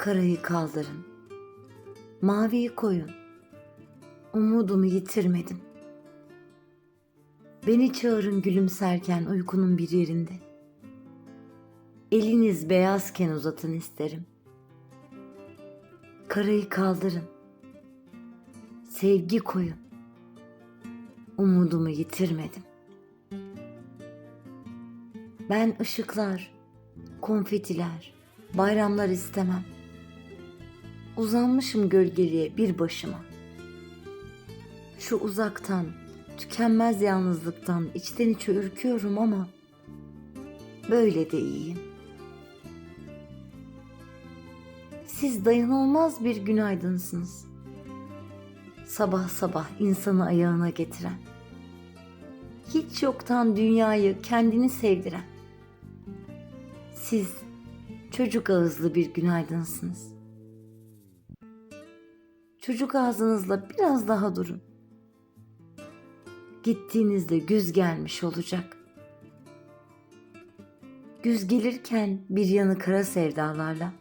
Karayı kaldırın. Maviyi koyun. Umudumu yitirmedim. Beni çağırın gülümserken uykunun bir yerinde. Eliniz beyazken uzatın isterim. Karayı kaldırın. Sevgi koyun. Umudumu yitirmedim. Ben ışıklar, konfetiler, bayramlar istemem. Uzanmışım gölgeliğe bir başıma. Şu uzaktan, tükenmez yalnızlıktan içten içe ürküyorum ama böyle de iyiyim. Siz dayanılmaz bir günaydınsınız. Sabah sabah insanı ayağına getiren. Hiç yoktan dünyayı kendini sevdiren. Siz çocuk ağızlı bir günaydınsınız. Çocuk ağzınızla biraz daha durun. Gittiğinizde güz gelmiş olacak. Güz gelirken bir yanı kara sevdalarla.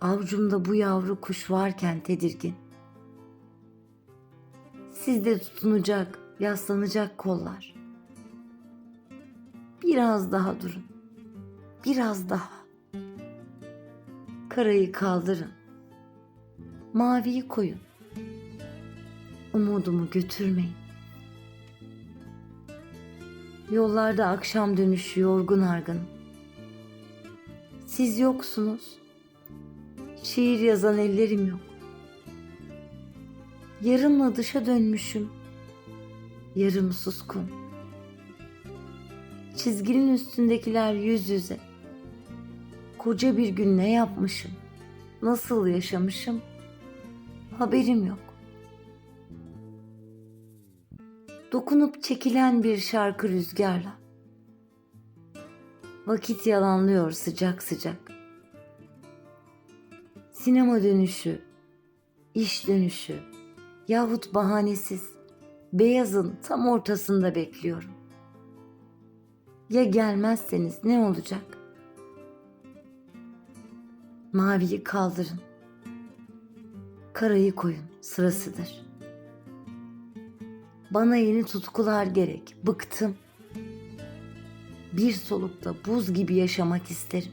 Avcumda bu yavru kuş varken tedirgin. Sizde tutunacak, yaslanacak kollar. Biraz daha durun. Biraz daha. Karayı kaldırın. Maviyi koyun. Umudumu götürmeyin. Yollarda akşam dönüşü yorgun argın. Siz yoksunuz. Şiir yazan ellerim yok. Yarımla dışa dönmüşüm. Yarım suskun. Çizginin üstündekiler yüz yüze. Koca bir gün ne yapmışım? Nasıl yaşamışım? Haberim yok. Dokunup çekilen bir şarkı rüzgarla. Vakit yalanlıyor sıcak sıcak. Sinema dönüşü, iş dönüşü yahut bahanesiz beyazın tam ortasında bekliyorum. Ya gelmezseniz ne olacak? Maviyi kaldırın. Karayı koyun, sırasıdır. Bana yeni tutkular gerek, bıktım. Bir solukta buz gibi yaşamak isterim.